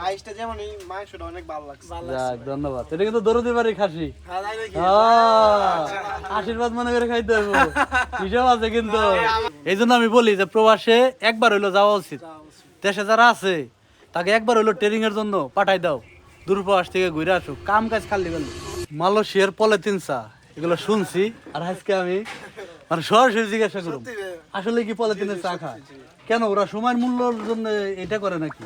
রাইসটা এই মাংসটা অনেক ভালো লাগছে। যাক ধন্যবাদ। এটা কিন্তু দরদি বাড়ি খাসি। হ্যাঁ তাই নাকি? আহ, আশীর্বাদ মনে করে খাইতে হবে হিসাব আছে কিন্তু। এই জন্য আমি বলি যে প্রবাসে একবার হইল যাওয়া উচিত। দেশে যারা আছে তাকে একবার হইল ট্রেনিং এর জন্য পাঠাই দাও। দূরপ্রবাস থেকে ঘুরে আসুক। কাম কাজ খালি গেলে মালয়েশিয়ার পলিথিন চা এগুলো শুনছি। আর আজকে আমি মানে সরাসরি জিজ্ঞাসা করব আসলে কি পলিথিনের চা খায়? কেন? ওরা সময়ের মূল্যর জন্য এটা করে নাকি?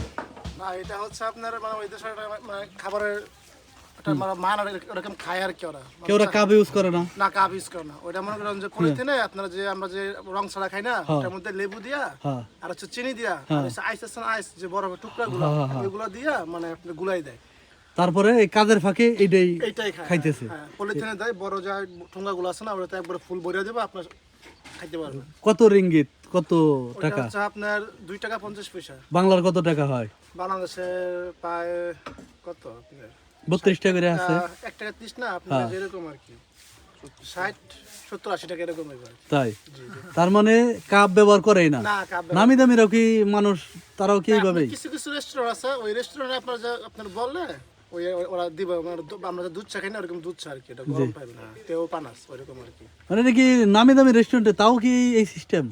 না এটা হচ্ছে আপনার মানে ওই দেশের মানে খাবারের একটা মানে মান এরকম খায় আর কি ওরা। কেউ ওরা কাপ ইউজ করে না? না কাপ ইউজ করে না। ওইটা মনে করেন যে পলিথিনে আপনারা যে আমরা যে রং ছাড়া খাই না ওটার মধ্যে লেবু দিয়া হ্যাঁ। আর হচ্ছে চিনি দিয়া আর আইস আছে আইস যে বরফের টুকরা গুলো ওইগুলো দিয়া মানে আপনি গুলাই দেয়। তারপরে এই কাজের ফাঁকে এইটাই খাইতেছে। হ্যাঁ পলিথিনে দেয় বড় যা ঠোঙ্গা গুলো আছে না ওটাতে একবার ফুল ভরিয়ে দেবে আপনার খাইতে পারবেন। কত রিঙ্গিত? কত টাকা? হচ্ছে আপনার দুই টাকা পঞ্চাশ পয়সা। বাংলার কত টাকা হয়? বাংলাদেশের প্রায় কত আপনার? টাকা করে আছে। আহ, এক টাকা ত্রিশ না আপনার যেরকম আর কি। টাকা এরকম তাই? তার মানে কাপ ব্যবহার করেই না? নামি দামিরাও কি মানুষ তারাও কি এইভাবেই কিছু কিছু রেস্টুরেন্ট আছে ওই রেস্টুরেন্টে আপনার যা আপনার বললে ওই ওরা দিবে আমরা দুধ চা খাই না ওরকম দুধ চা আর কি এটা গরম পাইবে না তেও পানাস ওইরকম আর কি। মানে এটা কি নামি দামি রেস্টুরেন্টে তাও কি এই সিস্টেম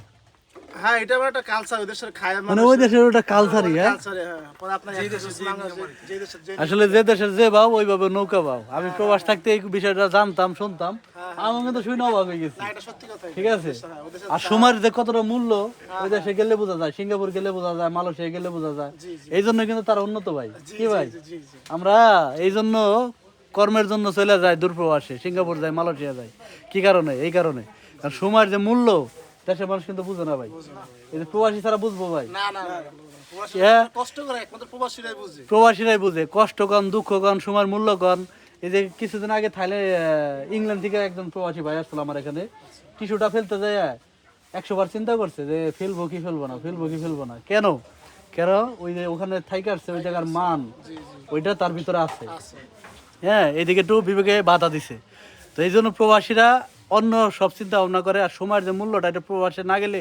হ্যাঁ এটা আমার একটা কালচার ওই দেশের খায় মানে ওই দেশের ওটা কালচারই হ্যাঁ? হ্যাঁ পরে আপনার যে দেশের যে দেশের আসলে যে দেশের যে বাউ ওইভাবে নৌকা বাউ। আমি প্রবাস থাকতে এই বিষয়টা জানতাম শুনতাম। আমি কিন্তু শুনে অবাক হয়ে গেছি। না, এটা সত্যি কথা ঠিক আছে? হ্যাঁ আর সময়ের যে কতটা মূল্য ওই দেশে গেলে বোঝা যায় সিঙ্গাপুর গেলে বোঝা যায় মালয়েশিয়া গেলে বোঝা যায়। এই জন্য কিন্তু তারা উন্নত ভাই। কি ভাই? আমরা এই জন্য কর্মের জন্য চলে যাই দূরপ্রবাসে। সিঙ্গাপুর যাই মালয়েশিয়া যায়। কি কারণে? এই কারণে। কারণ সময়ের যে মূল্য দেশের মানুষ কিন্তু বুঝে না ভাই এই যে প্রবাসী ছাড়া বুঝব ভাই না না না হ্যাঁ কষ্ট করে একমাত্র প্রবাসীরাই বুঝে প্রবাসীরাই বুঝে কষ্ট কন দুঃখ কন সময়ের মূল্য কন এই যে কিছুদিন আগে থাইলে ইংল্যান্ড থেকে একজন প্রবাসী ভাই আসছিল আমার এখানে টিস্যুটা ফেলতে যায় একশো বার চিন্তা করছে যে ফেলব কি ফেলব না ফেলব কি ফেলব না কেন কেন ওই যে ওখানে থাইকে আসছে ওই জায়গার মান ওইটা তার ভিতরে আছে হ্যাঁ এইদিকে একটু বিবেকে বাধা দিছে তো এই জন্য প্রবাসীরা অন্য সব চিন্তা ভাবনা করে আর সময়ের যে মূল্যটা এটা প্রবাসে না গেলে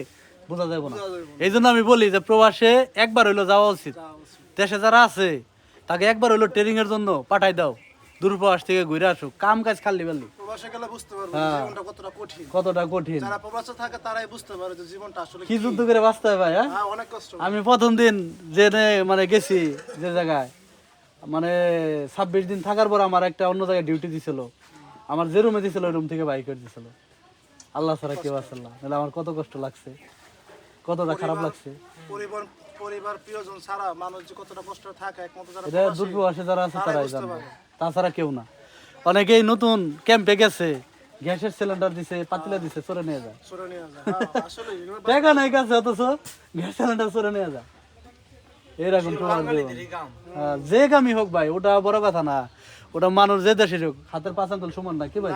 বোঝা যাবে না। এই জন্য আমি বলি যে প্রবাসে একবার হইল যাওয়া উচিত। দেশে যারা আছে তাকে একবার হইল ট্রেনিং এর জন্য পাঠাই দাও। দূরপ্রবাস থেকে ঘুরে আসুক কাম কাজ খালি বেলি। প্রবাসে গেলে বুঝতে পারবে হ্যাঁ। জীবনটা কতটা কঠিন। কতটা কঠিন। যারা প্রবাসে থাকে তারাই বুঝতে পারে যে জীবনটা আসলে কি যুদ্ধ করে বাঁচতে হয় ভাই হ্যাঁ? হ্যাঁ অনেক কষ্ট। আমি প্রথম দিন যে মানে গেছি যে জায়গায়। মানে ছাব্বিশ দিন থাকার পর আমার একটা অন্য জায়গায় ডিউটি দিছিল। আমার যে রুমে দিছিল ওই রুম থেকে বাইক করে দিছিল। আল্লাহ ছাড়া কেউ আসল না। নাহলে আমার কত কষ্ট লাগছে। কতটা খারাপ লাগছে। পরিবার পরিবার প্রিয়জন ছাড়া মানুষ যে কতটা কষ্ট থাকে একমাত্র যারা এটা দূরপ্রবাসে যারা আছে তারাই জানবে তাছাড়া কেউ না। অনেকেই নতুন ক্যাম্পে গেছে। গ্যাসের সিলিন্ডার দিছে পাতিলা দিছে চলে নিয়ে যায়। সরে নিয়ে যায়। হ্যাঁ, আসলে টাকা নাই কাছে অথচ গ্যাস সিলিন্ডার চলে নিয়ে যায়। এরকম প্রমাণ। হ্যাঁ, যে কামই হোক ভাই ওটা বড় কথা না। ওটা মানুষ যে দেশের হোক হাতের পাঁচ আঙ্গুল সমান না কি ভাই।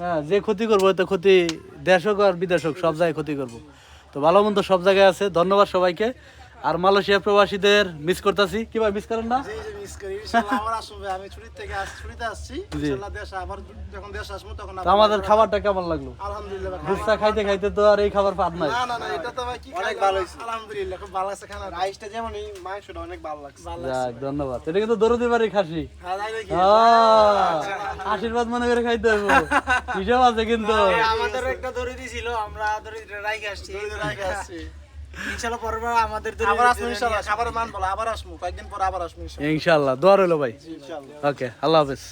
হ্যাঁ যে ক্ষতি করব তো ক্ষতি দেশ হোক আর বিদেশ হোক সব জায়গায় ক্ষতি করব। তো ভালো মন্দ সব জায়গায় আছে ধন্যবাদ সবাইকে। আর মালয়েশিয়া প্রবাসীদের মিস করতেছি। কি ভাই মিস করেন না? জি, জি, miss করি। ইনশাআল্লাহ আবার আসবে। আমি ছুটির থেকে আস- ছুটিতে আসছি। ইনশাআল্লাহ দেশে আবার যখন দেশে আসব তখন তো আবার- আমাদের খাবারটা কেমন লাগল? আলহামদুলিল্লাহ খাইতে খাইতে তো আর এই খাবার পাত নাই। না, না, না, এটা তো ভাই কি খাইলাম? আলহামদুলিল্লাহ, খুব ভালো আছে খানা। রাইসটা যেমন এই অনেক ভালো লাগছে। ভালো যাক ধন্যবাদ। এটা কিন্তু দরদি বাড়ি খাসি। হ্যাঁ, নাকি? আহ, আশীর্বাদ মনে করে খাইতে হবে হিসাব আছে কিন্তু। আমাদের একটা দড়ি ছিল আমরা দড়ি রাইখে আসছি। দড়ি রাইখে ইনশাল্লাহ পরের বার আমাদের আবার আসব ইনশাআল্লাহ। মান বলো, আবার আসব। কয়েকদিন পর আবার আসব ইনশাআল্লাহ। ইনশাল্লাহ দোয়া রইল ভাই ওকে আল্লাহ হাফেজ